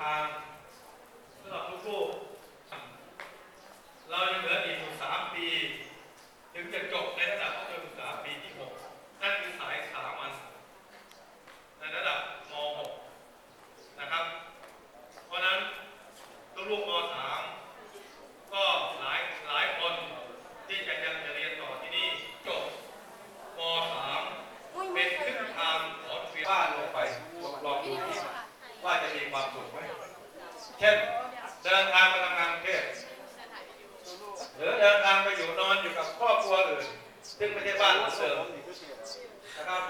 ทางสำหรับลูกๆเรายังเหลืออีกอยู่สามปี ถึงจะจบในระดับมัธยมศึกษาปีที่หกนั่นคือสายสามัญในระดับม .6 นะครับ เพราะฉะนั้นลูกๆม .3 ก็หลายหลายคนที่จะยังจะเรียนต่อที่นี่จบม .3 เป็นครึ่งทางของชีวิตบ้านลงไปลองดูที่ว่าจะมีความสุขไหม เช่นเดินทางมาทำงานกรุงเทพหรือเดินทางไปอยู่นอนอยู่กับครอบครัวอื่น ซึ่งไม่ใช่บ้านหลังเดิมนะครับ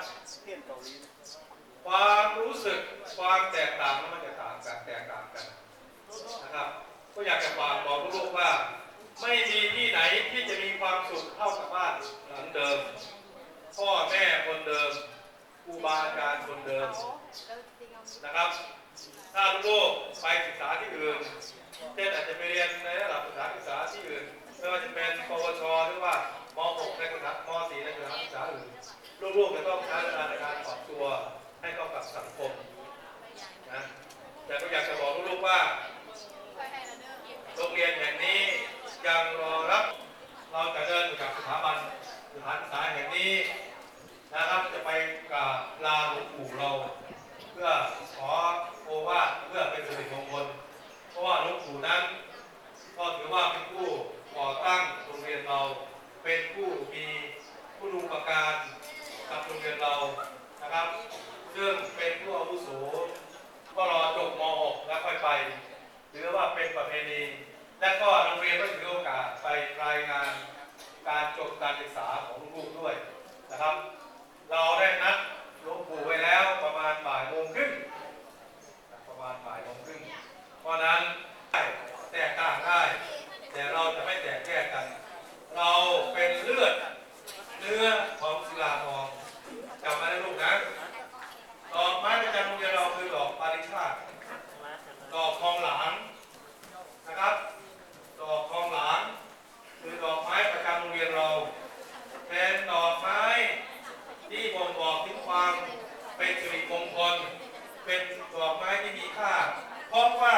ความรู้สึกความแตกต่างมันจะต่างกันแตกต่างกันนะครับ ก็อยากจะฝากบอกลูกว่า ไม่มีที่ไหนที่จะมีความสุขเท่ากับบ้านหลังเดิม พ่อแม่คนเดิมครูบาอาจารย์คนเดิมนะครับ ถ้าลูกไปศึกษาที่อื่น เช่นอาจจะไปเรียนในระดับสถานศึกษาที่อื่นไม่ว่าจะเป็นปวชหรือว่าม .6 ในสถานม .4 ในสถานศึกษาอื่นลูกๆจะต้องใช้เวลาในการปรับตัวให้เข้ากับสังคมนะแต่ก็อยากจะบอกลูกๆว่าโรงเรียนแห่งนี้ยังรอรับเราจะเดินอยู่กับสถาบันสถานศึกษาแห่งนี้นะครับจะไปกราบลาหลวงปู่เรา เพื่อขอ โอวาทเพื่อเป็นสิริมงคลเพราะว่าหลวงปู่นั้นก็ถือว่าเป็นผู้ก่อตั้งโรงเรียนเรา เป็นผู้มีผู้ดูประการกับโรงเรียนเรานะครับ ซึ่งเป็นผู้อาวุโสก็รอจบม .6 แล้วค่อยไป หรือว่าเป็นประเพณีและก็โรงเรียนก็ถือโอกาสไปรายงานการจบการศึกษาของลูกด้วยนะครับ เราได้นัดหลวงปู่ไว้แล้วประมาณบ่ายโมงครึ่ง ความาณบ่ายโมงครึ่งเพราะฉะนั้นได้แตกต่างได้ แต่เราจะไม่แตกแยกกัน เราเป็นเลือดเนื้อของศิลาทองจำไว้นะลูกนะดอกไม้ประจำโรงเรียนเราคือดอกปาริชาติ ดอกทองหลางนะครับ ดอกทองหลาง คือดอกไม้ประจำโรงเรียนเรา เป็นดอกไม้ที่บ่งบอกถึงความเป็นสิริมงคล เป็นดอกไม้ที่มีค่า เพราะว่า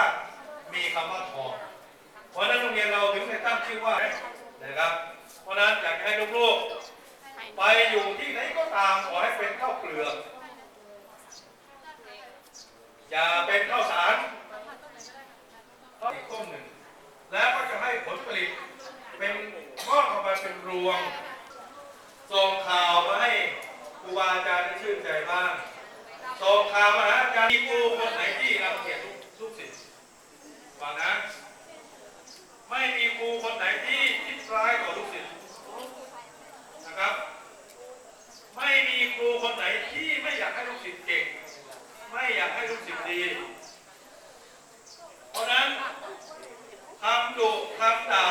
มีคำว่าทอง เพราะนั้นโรงเรียนเราถึงได้ตั้งชื่อว่านะครับ เพราะนั้นอยากให้ลูกๆ ไปอยู่ที่ไหนก็ตามขอให้เป็นข้าวเปลือก อย่าเป็นข้าวสารข้าวกต้นหนึ่ง แล้วก็จะให้ผลผลิตเป็นงอกออกมาเป็นรวง ส่งข่าวมาให้ครูบาอาจารย์ได้ชื่นใจบ้างส่งข่าวมาหาอาจารย์มีครูคนไหนที่รังเอยากให้ลูกศิษย์ดี เพราะนั้นทำดุทำด่า